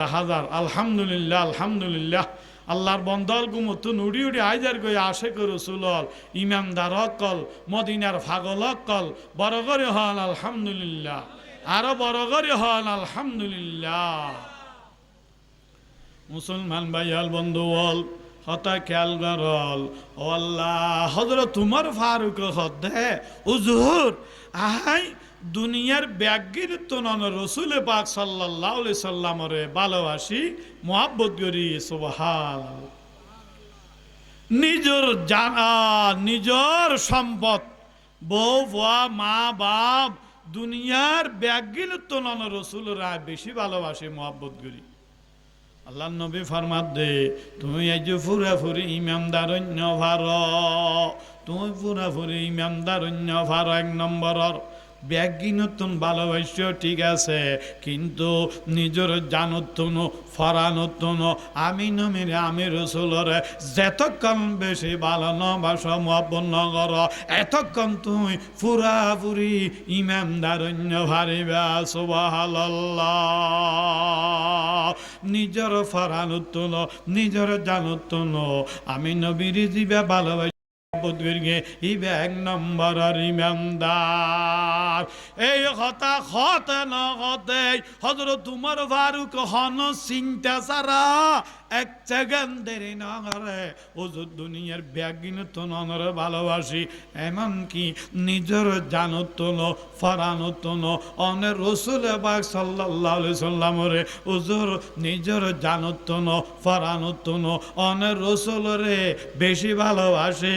হাজার আলহামদুলিল্লাহ আলহামদুলিল্লাহ। আল্লাহর বন্দল গুমত নুড়ি উড়ি আইজার গই আশে করু সুলল ইমামদার অকল মদিনার ফাগল অকল বড় করে হল আলহামদুলিল্লাহ। আরও বড় করে হল আলহামদুলিল্লাহ। মুসলমান ভাইয়াল বন্ধু বল হতা খেয়াল গরল ও আল্লাহ হজরত তোমার ফারুক হদে উজুর আহাই দুনিয়ার ব্যাগির তো নন রসুলে পাক সাল্লাহ সাল্লামরে ভালোবাসি, মোহাব্বত করি সুবহান নিজর জানা নিজর সম্পদ, বউ, বুয়া, মা, বাপ, দুনিয়ার ব্যাগির তো নন রসুলরা বেশি ভালোবাসে, মোহাব্বত করি। আল্লাহ নবী ফরমাত দে, তুমি এই যে ফুরা ফুরি ইমানদারণ্য ভার, তুমি ফুরা ফুরি ইমানদারণ্য ভার এক নম্বরর ব্যাগি নতুন ভালোবাসছ ঠিক আছে, কিন্তু নিজের জানতুন ফরানতুন আমি নমিরে আমি রসুলরে যেতক্ষণ বেশি ভালো নবাস মপন্ন কর, এতক্ষণ তুমি ফুরি ইমানদারণ্য ভারিবা সুবহানাল্লাহ। নিজের ফরানতুন নিজের জানতুন আমি নবীর জিবা ভালোবাসি বুদ্ধির্গে ইবে এক নম্বর ইমানদার এই হতা হত ন হতে হজরত তোমার ফারুক হন চিন্তা সারা এক সেকেন্ড দেরি না ওজুর দুনিয়ার ব্যাগিন তো ননর ভালোবাসি। এমনকি নিজের জানতন ফরানতন অনের রসুল বাগ সাল্লাহ সাল্লামরে ওজুর নিজের জানতন ফরানতন অনের রসুল রে বেশি ভালোবাসে।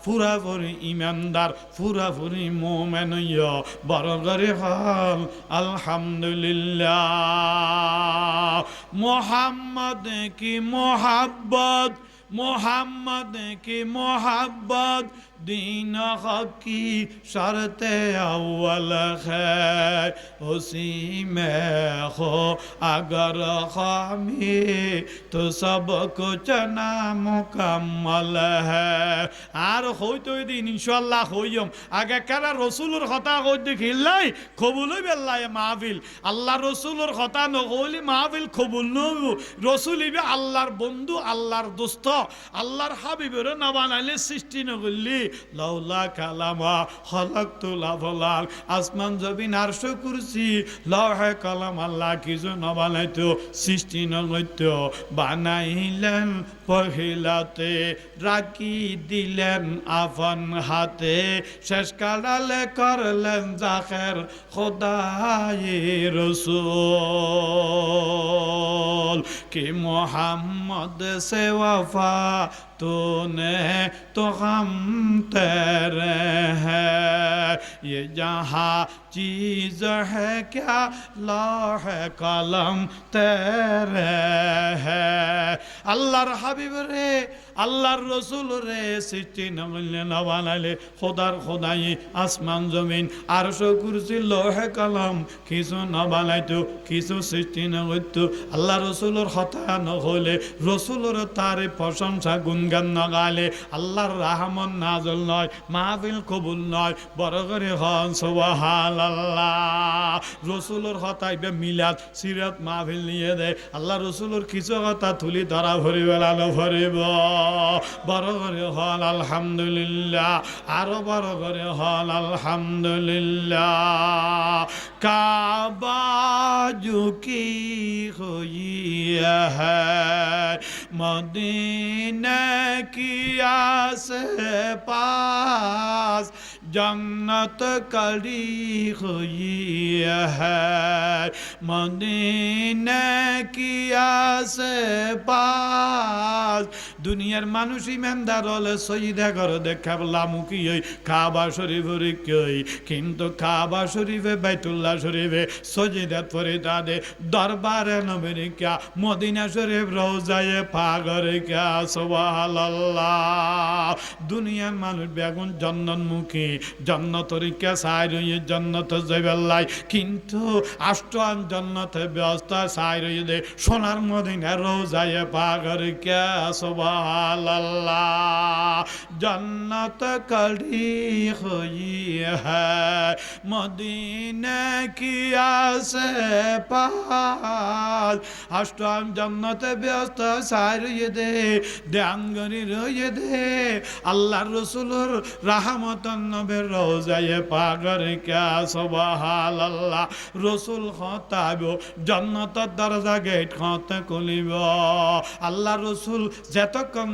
ফুরাফুরি ইমানদার ফুরাফুরি মোমেন বড় করে হল আলহামদুলিল্লাহ। মোহাম্মদ কি মোহাব্বত মোহাম্মদ কি মোহাব্বত دین حقی شرط اول خیر اسی میں ہو اگر خامی تو سب کچھ نا مکمل ہے আর হইতো দিন ইনশাল্লাহ হইম আগে কারা রসুলের কথা কইতে খিল্লাই হইবে আল্লাহ মাহবিল আল্লাহ রসুলের কথা নকলি মাহবিল কবুল নব রসুল ইবে আল্লাহর বন্ধু, আল্লাহর দোস্ত। আল্লাহর হাবিবের না বানাইলে সৃষ্টি নগলি লাউলা কালামা হলাকতু লাভলাল আসমান জবিন আরশ কুরসি লহে কালাম আল্লাহ কিছু নবানাইতো সৃষ্টি নগত্য বানাইলেন পহিলাতে রাখি দিলেন আফন হাতে, শেষ কাটালে করলেন জাখের খোদাই রসুল। কি মোহাম্মদ সে ওয়ফা তুনে তো হাম তেরে হ্যাঁ ये जहाँ चीज है क्या लौह कलम तेरे है আল্লাহর হাবিব রে আল্লাহর রসুল রে সৃষ্টি নবলে নবানালে খোদার খোদাই আসমান জমিন আর কুরসি, লোহে কলম, কিছু নবানাইতো, কিছু সৃষ্টি নগত্য আল্লাহ রসুলোর হতা নহলে রসুলোর তারে প্রশংসা গুনগান নগালে আল্লাহর রাহমন নাজল নয়, মাহফিল কবুল নয়, বড় করে হন সোবাহাল আল্লাহ রসুলোর হতা ইবে মিলাদ, সিরাত মাহফিল নিয়ে দেয় আল্লাহ রসুলোর কিছু কথা তুলি ধরা ভরি বেলানো ভরিব বড় করে হল আলহামদুলিল্লাহ আরো বড় করে হল আলহামদুলিল্লাহ। কাবা ঝুঁকি হইয়া মদিন কিয়াস পাস? জন্নত কালি হইয়া মনে কিয়াস পাস দুনিয়ার মানুষই মেন্দার হলে সইদা করে দেখা বললাম কি ওই কাবা শরীফ কই কিন্তু কাবা শরীফে, বাইতুল্লাহ শরীফে সজিদা পরে তাদের দরবারে কিয়া মদিনা শরীফ রোজায় পাগরে কা সবাহ দুনিয়ার মানুষ বেগুন চন্দনমুখী জন্নতমুখী জন্নতরিকা সাই রইয়ে জন্নত জয়বেল্লাই কিন্তু আষ্টন জন্নতে ব্যস্ত সাই রইয়ে দে, সোনার মদিনা রোজায়ে পাগরে কা সুবহানাল্লাহ। জন্নত কড়ি হই হ্যায় মদিনা কি আসে পাল অষ্টম জন্নতে ব্যস্ত সাই রইয়ে দে দেয়াঙ্গনি রইয়ে দে আল্লাহ রসুলর রাহমতন নবের রোজায়ে পাগর কা সবাহাল আল্লাহ রসুল দরজা গেট হতে খুলিব। আল্লাহ রসুল যেতক্ষণ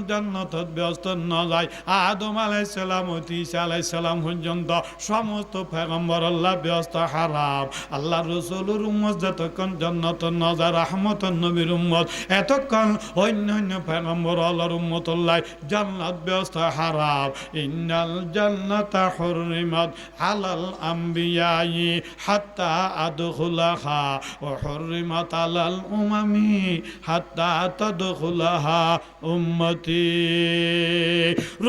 ব্যস্ত ন যায়, আদম আলাইসালাম পর্যন্ত সমস্ত ফেগম্বর আল্লাহ ব্যস্ত হারাম। আল্লাহ রসুলের উম্মত যতক্ষণ জন্নত নজর রহমত নবীর উম্মত, এতক্ষণ অন্য অন্য ফেগম্বর আল্লাহর উম্মত আল্লাহ জান্নাত ব্যস্ত হারাম। ইন্নাল জান্নাতা হুররিমাত আলাল আম্বিয়াই হাত্তা আদখুলাহা ও হুরিমত আলাল উমামি হাত্তা তাদখুলাহা উম্মতি।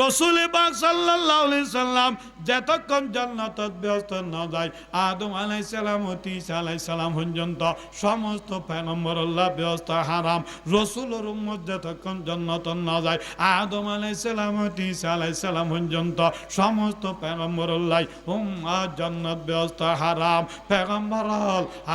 রসুল পাক সাল্লাল্লাহু আলাইহি সাল্লাম যতক্ষণ জান্নাতত ব্যস্ত না যায়, আদম আলাইহিস সালাম ঈসা আলাইহিস সালাম পর্যন্ত সমস্ত পয়গম্বর আল্লাহ ব্যস্ত হারাম। রসুলের উম্মত যতক্ষণ জান্নাত না যায়, আদম আলাই সালাম ঈসা আলাইহিস সালাম পর্যন্ত সমস্ত পয়গম্বর আল্লাহ উম্মত জান্নাত ব্যস্ত হারাম। পয়গম্বর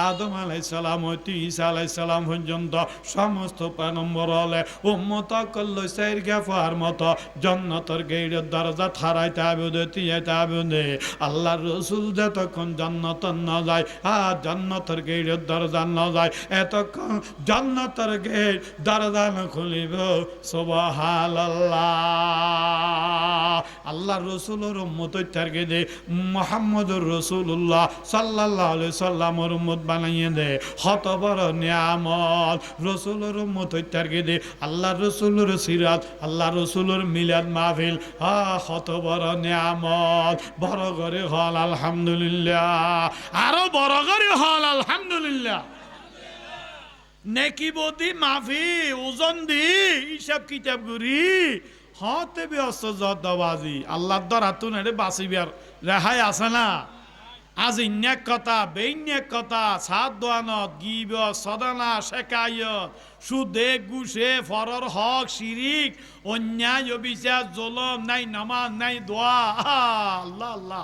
আদম আলাইহিস সালাম ঈসা আলাইহিস সালাম পর্যন্ত সমস্ত পয়গম্বর হলে উম্মত কল্ল সাইর গেফার মতো জান্নাতের গেইরের দরজা থারাইতে হবে দিতে হবে আল্লাহ রসুল যতক্ষণ জান্নাত না যায়, আর জান্নাতের গেইরের দরজা না যায়, এতক্ষণ জান্নাতের গেট দরজা না খুলিব। সুবহান আল্লাহ রসুলের উম্মত তারকে দে মোহাম্মদুর রসুল্লাহ আলাইহি সাল্লামর উম্মত বানাইয়ে দে। হত বড় নিয়ামত। রসুলের উম্মত তারকে দে আল্লাহ রসুলের সিরাত আল্লাহ রসুলের মিলাদ মাহফিল হা হত বড় নিয়ামত। বড় করে হল, আলহামদুলিল্লাহ। আরও বড় করে হল, আলহামদুলিল্লাহ। নেকি বদি, মাফি, ওজন দি, হিসাব কিতাব করি। হতে ব্যস্ত জদাবাজি আল্লাহর দ্বারা তো নেড়ে বাঁচিবার রেহাই আছে না? আজ কথা কথা সাত দোয়ানত গিব, সদানা শেখায়ত সুদে, গুসে, ফরর, হক, শিরিক, অন্যায়, অবিচার, জলম, নাই নামাজ, নাই দোয়া। আল্লাহ আল্লাহ।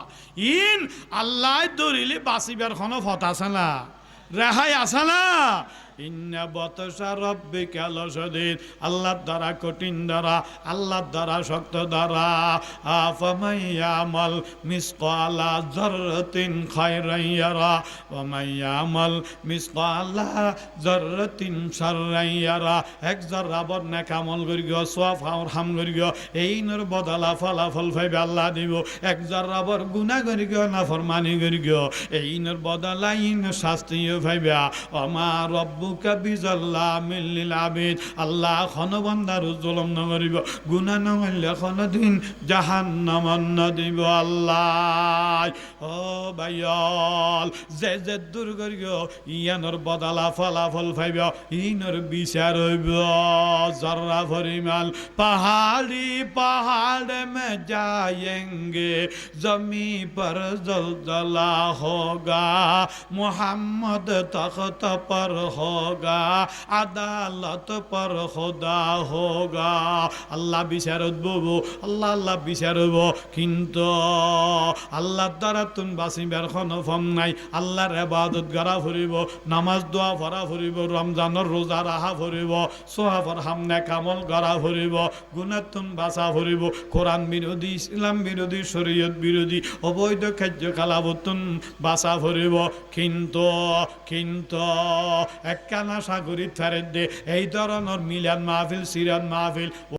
ইন, আল্লাহ দরিলে বাঁচিবার কোনো ফত আছে রেহাই আছে ইন্না বতসা দ্বারা কঠিন দ্বারা, আল্লাহর দ্বারা শক্ত এই নর বদলা ফলাফল ফাইবে আল্লাহ দিব। এক জরাবর গুণা করিগ না ফরমানি করিগ এই নর বদলা ইন শাস্তিও ফাইবে অমা রব্বুকা আল্লাহ খন বন্দার জলম নগরিব গুণা নগরিলে খন দিন জাহান নমন্ন দিব আল্লাহ, ও যে যে দূর করিব বদলা ফলাফল ফাইব ইনোর বিচার হইব। জর্রা ভরিমাল, পাহাড়ি পাহাড় মে যায়েঙ্গে জমি পর জলজলা হোগা, মোহাম্মদ তখত পর হোগা होगा আদালত পর খোদা হোগা। আল্লাহ বিচারত ববো, আল্লাহ আল্লাহ বিচারব। কিন্তু আল্লাহর দ্বারা তুমি বাঁচিবার কোনো ফম নাই। আল্লাহর এবাদত গড়া ফুরিব, নামাজ, দোয়া ভরা ফুরিব, রমজানের রোজা রাহা ফুরিব, সোহাফর হামনে কামল গড়া ফুরিব গুণাতুন বাঁচা ফুরিব, কোরআন বিরোধী, ইসলাম বিরোধী, শরীয়ত বিরোধী, অবৈধ খাদ্য খালাবতুন বাঁচা ফুরিব। কিন্তু কিন্তু একখানা সাগরিত ফেরত দে। এই ধরনের মিলান মাহফিল সিরান মাহফিল